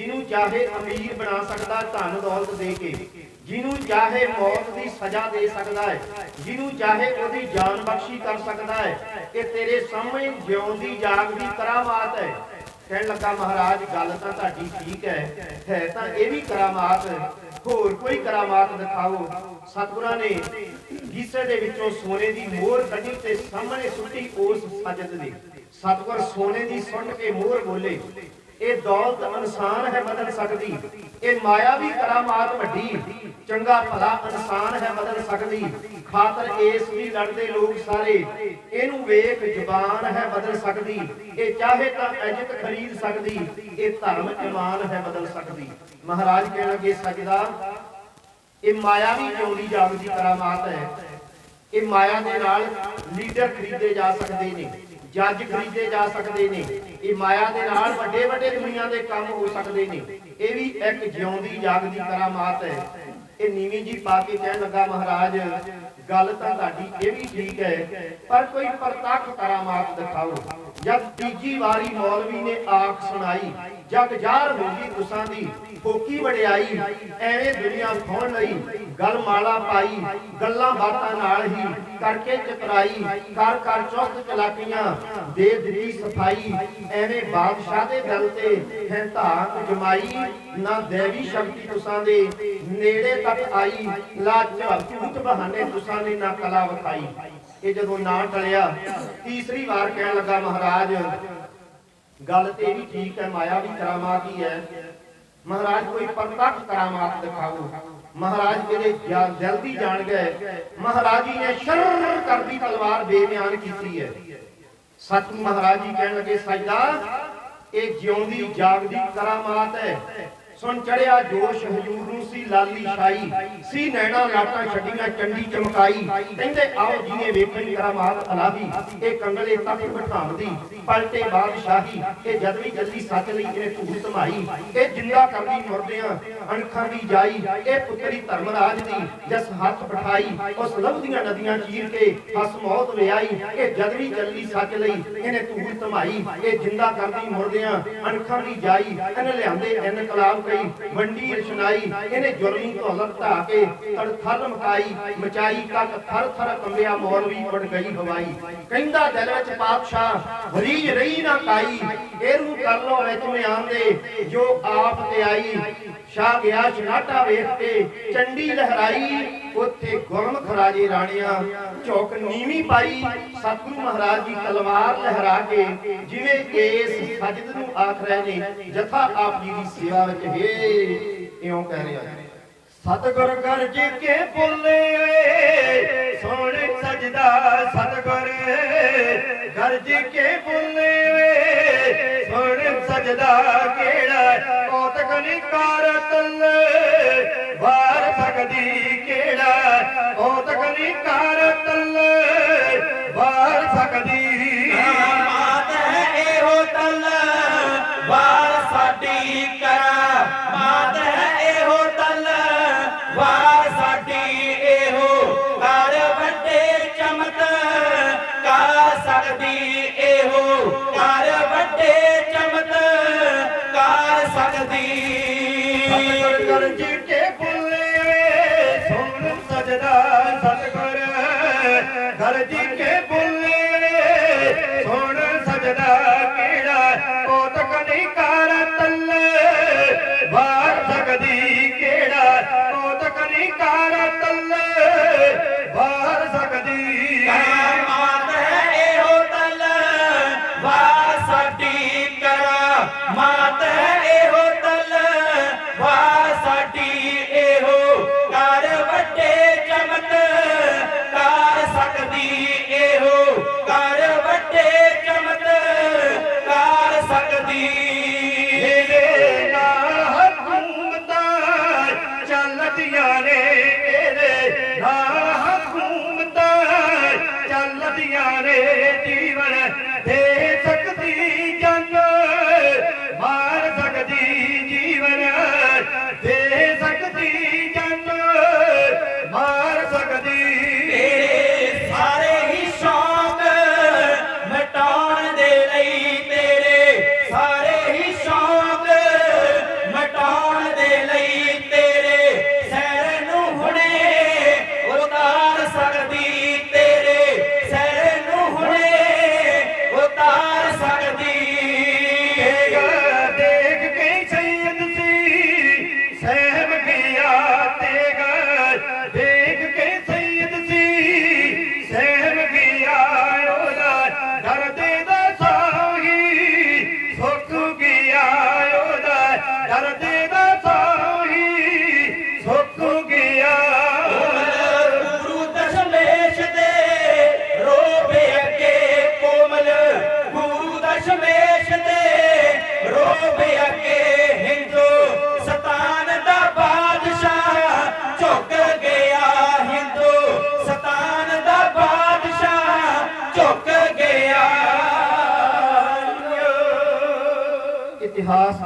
ਜਿਹਨੂੰ ਚਾਹੇ ਅਮੀਰ ਬਣਾ ਸਕਦਾ, ਧਨ ਦੌਲਤ ਦੇ ਕੇ। ਜਿਹਨੂੰ ਚਾਹੇ ਮੌਤ ਦੀ ਸਜ਼ਾ ਦੇ ਸਕਦਾ ਹੈ। ਜਿਹਨੂੰ ਚਾਹੇ ਉਹਦੀ ਜਾਨ ਬਖਸ਼ੀ ਕਰ ਸਕਦਾ ਹੈ। ਇਹ ਤੇਰੇ ਸਾਹਮਣੇ ਜਿਉਂਦੀ, ਜਾਗਦੀ, ਕਰਾਮਾਤ ਹੈ। ਕਹਿਣ ਲੱਗਾ, ਮਹਾਰਾਜ, ਗੱਲ ਤਾਂ ਤੁਹਾਡੀ ਠੀਕ ਹੈ। ਹੈ ਤਾਂ ਇਹ ਵੀ ਕਰਾਮਾਤ ਹੋਰ ਕੋਈ ਕਰਾਮਾਤ ਦਿਖਾਓ? ਸਤਿਗੁਰਾਂ ਨੇ ਗੀਸੇ ਦੇ ਵਿੱਚੋਂ ਸੋਨੇ ਦੀ ਮੋਹਰ ਕੱਢੀ ਤੇ ਸਾਹਮਣੇ ਸੁੱਟੀ ਉਸ ਸਜਦ ਦੇ ਸਤਿਗੁਰ ਸੋਨੇ ਦੀ ਸੁੱਟ ਕੇ ਮੋਹਰ ਬੋਲੇ। ਇਹ ਦੌਲਤ ਇਨਸਾਨ ਹੈ ਬਦਲ ਸਕਦੀ। ਇਹ ਮਾਇਆ ਵੀ ਕਰਾਮਾਤ ਵੱਡੀ। ਚੰਗਾ ਭਲਾ ਇਨਸਾਨ ਹੈ ਬਦਲ ਸਕਦੀ। ਖਾਤਰ ਇਸ ਵੀ ਲੜਦੇ ਲੋਕ ਸਾਰੇ, ਇਹਨੂੰ ਵੇਖ ਜ਼ੁਬਾਨ ਹੈ ਬਦਲ ਸਕਦੀ। ਇਹ ਚਾਹੇ ਤਾਂ ਇੱਜ਼ਤ ਖਰੀਦ ਸਕਦੀ। ਇਹ ਧਰਮ ਇਮਾਨ ਹੈ ਬਦਲ ਸਕਦੀ। ਮਹਾਰਾਜ ਕਹਿਣ ਲੱਗੇ ਸਜਦਾ, ਇਹ ਮਾਇਆ ਵੀ ਜਿਉਂਦੀ ਜਾਗਦੀ ਕਰਾਮਾਤ ਹੈ? ਇਹ ਮਾਇਆ ਦੇ ਨਾਲ ਲੀਡਰ ਖਰੀਦੇ ਜਾ ਸਕਦੇ ਨੇ, ਜੱਜ ਖਰੀਦੇ ਜਾ ਸਕਦੇ ਨੇ, ਇਹ ਮਾਇਆ ਦੇ ਨਾਲ ਵੱਡੇ ਵੱਡੇ ਦੁਨੀਆ ਦੇ ਕੰਮ ਹੋ ਸਕਦੇ ਨੇ। ਇਹ ਵੀ ਇੱਕ ਜਿਉਂਦੀ, ਜਾਗਦੀ ਕਰਾਮਾਤ ਹੈ। ਇਹ ਨੀਵੀਂ ਜੀ ਪਾ ਕੇ ਕਹਿਣ ਲੱਗਾ, ਮਹਾਰਾਜ, ਗੱਲ ਤਾਂ ਤੁਹਾਡੀ ਇਹ ਵੀ ਠੀਕ ਹੈ, ਪਰ ਕੋਈ ਪ੍ਰਤੱਖ ਕਰਾਮਾਤ ਦਿਖਾਓ। ਜਦ ਤੀਜੀ ਵਾਰੀ ਮੌਲਵੀ ਨੇ ਆਖ ਸੁਣਾਈ ਜਗ ਜ਼ਾਹਰ ਹੋ ਗਈ ਦੀ ਫੋਕੀ ਵਡਿਆਈ, ਐਵੇਂ ਦੁਨੀਆ ਖੋਣ ਲਈ ਗਲ ਮਾਲਾ ਪਾਈ, ਗੱਲਾਂ ਬਾਤਾਂ ਨਾਲ ਹੀ ਕਰਕੇ ਚਤਰਾਈ ਕਰ ਕਰ ਚੁਸਤ ਚਲਾਕੀਆਂ, ਦੇ ਦਿੱਤੀ ਸਫ਼ਾਈ, ਐਵੇਂ ਬਾਦਸ਼ਾਹ ਦੇ ਦਿਲ ਤੇ ਹੈ ਧਾਕ ਜਮਾਈ, ਨਾ ਦੇਵੀ ਸ਼ਕਤੀ ਤੁਸਾਂ ਦੇ ਨੇੜੇ ਤੱਕ ਆਈ ਲਾਚਾ ਝੂਠ ਬਹਾਨੇ ਤੁਸਾਂ ਨੇ, ਨਾ ਕਲਾ ਵਿਖਾਈ। ਇਹ ਜਦੋਂ ਨਾ ਟਲਿਆ, ਤੀਸਰੀ ਵਾਰ ਕਹਿਣ ਲੱਗਾ ਮਹਾਰਾਜ ਗੱਲ ਤੇ ਇਹ ਵੀ ਠੀਕ ਹੈ, ਮਾਇਆ ਵੀ ਕਰਾਮਾਤ ਹੀ ਹੈ। ਮਹਾਰਾਜ ਕੋਈ ਪ੍ਰਤੱਖ ਕਰਾਮਾਤ ਦਿਖਾਓ। ਮਹਾਰਾਜ ਜਿਹੜੇ ਜਾ- ਜਾਣ ਗਏ, ਮਹਾਰਾਜ ਜੀ ਨੇ ਸ਼ਰ ਕਰਦੀ ਤਲਵਾਰ ਬੇਮਿਆਨ ਕੀਤੀ ਹੈ। ਸਤਿ ਮਹਾਰਾਜ ਜੀ ਕਹਿਣ ਲੱਗੇ ਸਜਦਾ ਇਹ ਜਿਉਂਦੀ, ਜਾਗਦੀ ਕਰਾਮਾਤ ਹੈ। ਸੁਣ ਚੜਿਆ ਜੋਸ਼ ਹਜੂਰ ਨੂੰ ਸੀ ਲਾਲੀ ਸ਼ਾਈ ਸੀ ਨੈਣਾ ਲਾਟਾਂ ਛੱਡੀਆਂ, ਚੰਡੀ ਚਮਕਾਈ। ਕਹਿੰਦੇ, ਆਓ ਜੀਏ ਵੇਖਣ ਕਰਾਮਾਤ ਅਲਾਹੀ ਇਹ ਕੰਗਲੇ ਤੱਕ ਬਿਠਾਉਂਦੀ ਪਲਟੇ ਬਾਦਸ਼ਾਹੀ, ਇਹ ਜਦ ਵੀ ਜੱਲੀ ਸੱਚ ਲਈ ਇਹਨੇ ਧੂੜ ਧਮਾਈ ਇਹ ਜਿੰਦਾ ਕਰਦੀ ਮੁਰਦਿਆਂ, ਅਣਖਾਂ ਦੀ ਜਾਈ। ਇਹ ਪੁੱਤਰੀ ਧਰਮਰਾਜ ਦੀ ਜਸ ਹੱਥ ਬਿਠਾਈ। ਉਸ ਲਬਦੀਆਂ ਨਦੀਆਂ ਚੀਰ ਕੇ ਹਸ ਮੌਤ ਵਿਆਈ। ਇਹ ਜਦ ਵੀ ਜੱਲੀ ਸੱਚ ਲਈ ਇਹਨੇ ਧੂੜ ਧਮਾਈ ਇਹ ਜਿੰਦਾ ਕਰਦੀ ਮੁਰਦਿਆਂ, ਅਣਖਾਂ ਦੀ ਜਾਈ। ਇਹਨੇ ਲਿਆਂਦੇ ਇਨਕਲਾਬ ਕਈ ਵੰਡੀ ਰਚਨਾਈ ਇਹਨੇ ਜ਼ੁਲਮੀ ਤੋਂ ਲਪਟਾ ਕੇ ਤੜ ਥਰ ਮਕਾਈ, ਮਚਾਈ ਤੱਕ ਥਰ ਥਰ ਕੰਬਿਆ ਮੌਲਵੀ ਵੜ ਗਈ ਹਵਾਈ। ਕਹਿੰਦਾ ਦਿਲ ਵਿੱਚ ਪਾਤਸ਼ਾਹ ਹਰੀਜ ਰਹੀ ਨਾ ਕਾਈ ਇਹਨੂੰ ਕਰ ਲੋ ਵਿੱਚ ਮਿਆਨ ਦੇ ਜੋ ਆਪ ਤੇ ਆਈ ਸ਼ਾਹ ਗਿਆ ਚਨਾਟਾ ਵੇਖ ਕੇ ਚੰਡੀ ਲਹਿਰਾਈ, ਉੱਥੇ ਗੁਰਮੁਖ ਰਾਜੇ ਰਾਣੀਆਂ, ਝੋਕ ਨੀਵੀਂ ਪਾਈ, ਸਤਿਗੁਰੂ ਮਹਾਰਾਜ ਜੀ ਤਲਵਾਰ ਲਹਿਰਾ ਕੇ, ਜਿਵੇਂ ਇਸ ਸਜਦ ਨੂੰ ਆਖ ਰਹੇ ਨੇ, ਜਥਾ ਆਪ ਜੀ ਦੀ ਸੇਵਾ ਵਿੱਚ, ਹੈ, ਇਉਂ ਕਹਿ ਰਿਹਾ ਸਤਿਗੁਰ ਗਰਜ ਕੇ ਬੋਲੇ ਓਏ ਸਜਦਾ ਸਤਿਗੁਰ ਗਰਜ ਕੇ ਬੋਲੇ ਓਏ ਸਜਦਾ ਕੌਤਕ ਨਿਕਾਰ ਤਲ ਵਾਰ ਸਕਦੀ ਕਿਹੜਾ? ਕੌਤਕ ਨਿਕਾਰ ਤਲ ਵਾਰ ਸਕਦੀ ਗਰਜ ਕੇ ਬੋਲੇ ਓਏ ਸੋਣ ਸਜਦਾ ਸਤਿਗੁਰ। ਗਰਜ ਕੇ ਬੋਲੇ ਓਏ ਸਜਦਾ ਕਿਹੜਾ ਕੋਤਕ ਨਹੀਂ ਕਰ ਤੱਲ, ਵਾਰ ਸਕਦੀ ਕਿਹੜਾ ਕੋਤਕ ਨਹੀਂ ਕਰ ਤੱਲ দাস